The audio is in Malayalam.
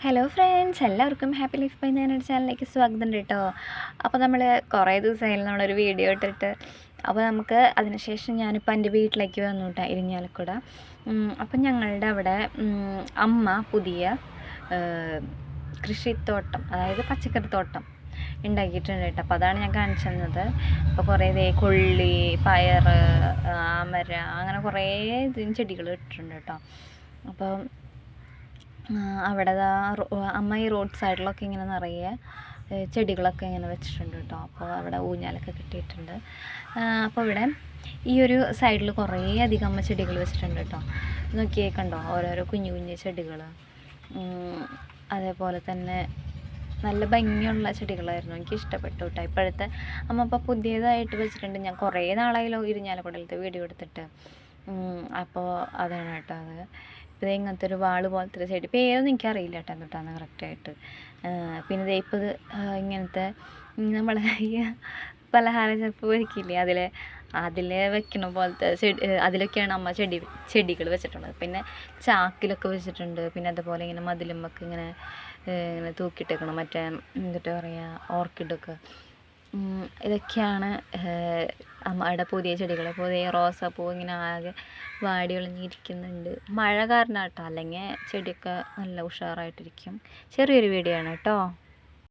ഹലോ ഫ്രണ്ട്സ് എല്ലാവർക്കും ഹാപ്പി ലൈഫ് ബൈ ഞാനൊരു ചാനലിലേക്ക് സ്വാഗതം കേട്ടോ അപ്പോൾ നമ്മൾ കുറേ ദിവസമായാലും നമ്മളൊരു വീഡിയോ ഇട്ടിട്ട്. അപ്പോൾ നമുക്ക് അതിനുശേഷം ഞാനിപ്പോൾ എന്റെ വീട്ടിലേക്ക് വന്നു കേട്ടോ ഇരിഞ്ഞാലക്കുട അപ്പം ഞങ്ങളുടെ അവിടെ അമ്മ പുതിയ കൃഷിത്തോട്ടം അതായത് പച്ചക്കറി തോട്ടം ഉണ്ടാക്കിയിട്ടുണ്ട് കേട്ടോ അപ്പോൾ അതാണ് ഞാൻ കാണിച്ചു തന്നത്. അപ്പോൾ കുറേ ഇതേ കൊള്ളി പയർ ആമര അങ്ങനെ കുറേ ചെടികൾ ഇട്ടിട്ടുണ്ട് കേട്ടോ അപ്പോൾ ആ, അവിടെ ദാ അമ്മ ഈ റോഡ് സൈഡിലൊക്കെ ഇങ്ങനെ നിറയെ ചെടികളൊക്കെ ഇങ്ങനെ വെച്ചിട്ടുണ്ട് കേട്ടോ. അപ്പോൾ അവിടെ ഊഞ്ഞാലൊക്കെ കിട്ടിയിട്ടുണ്ട്. അപ്പോൾ ഇവിടെ ഈ ഒരു സൈഡിൽ കുറേ അധികം അമ്മ ചെടികൾ വെച്ചിട്ടുണ്ട് കേട്ടോ. നോക്കിയേ കണ്ടോ? ഓരോരോ കുഞ്ഞു കുഞ്ഞു ചെടികൾ അതേപോലെ തന്നെ നല്ല ഭംഗിയുള്ള ചെടികളായിരുന്നു. എനിക്ക് ഇഷ്ടപ്പെട്ടു കേട്ടോ. ഇപ്പോഴത്തെ അമ്മ ഇപ്പോൾ പുതിയതായിട്ട് വെച്ചിട്ടുണ്ട്. ഞാൻ കുറേ നാളായാലും ഇരിഞ്ഞാലക്കുടലത്തെ വീഡിയോ എടുത്തിട്ട്. അപ്പോൾ അതാണ് കേട്ടോ അത്. ഇത് ഇങ്ങനത്തെ ഒരു വാൾ പോലത്തെ ഒരു ചെടി പേരൊന്നും എനിക്കറിയില്ല കേട്ടോ എന്തൊട്ടാന്ന് കറക്റ്റായിട്ട് പിന്നെ ദേ ഇപ്പോൾ ഇങ്ങനത്തെ നമ്മളെ പലഹാര ചെപ്പ് പൊരിക്കില്ലേ അതിൽ അതിൽ വെക്കണ പോലത്തെ ചെടി അതിലൊക്കെയാണ് അമ്മ ചെടി ചെടികൾ വെച്ചിട്ടുള്ളത്. പിന്നെ ചാക്കിലൊക്കെ വെച്ചിട്ടുണ്ട് പിന്നെ അതുപോലെ ഇങ്ങനെ മതിലുമ്മക്ക് ഇങ്ങനെ ഇങ്ങനെ തൂക്കിയിട്ടേക്കണം മറ്റേ എന്നിട്ട് പറയുക ഓർക്കിഡൊക്കെ. ഇതൊക്കെയാണ് അമ്മയുടെ പുതിയ ചെടികൾ പുതിയ റോസാപ്പൂ ഇങ്ങനെ ആകെ വാടി ഒളിഞ്ഞിരിക്കുന്നുണ്ട്. മഴ കാരണം കേട്ടോ അല്ലെങ്കിൽ ചെടിയൊക്കെ നല്ല ഉഷാറായിട്ടിരിക്കും. ചെറിയൊരു വീഡിയോ കേട്ടോ.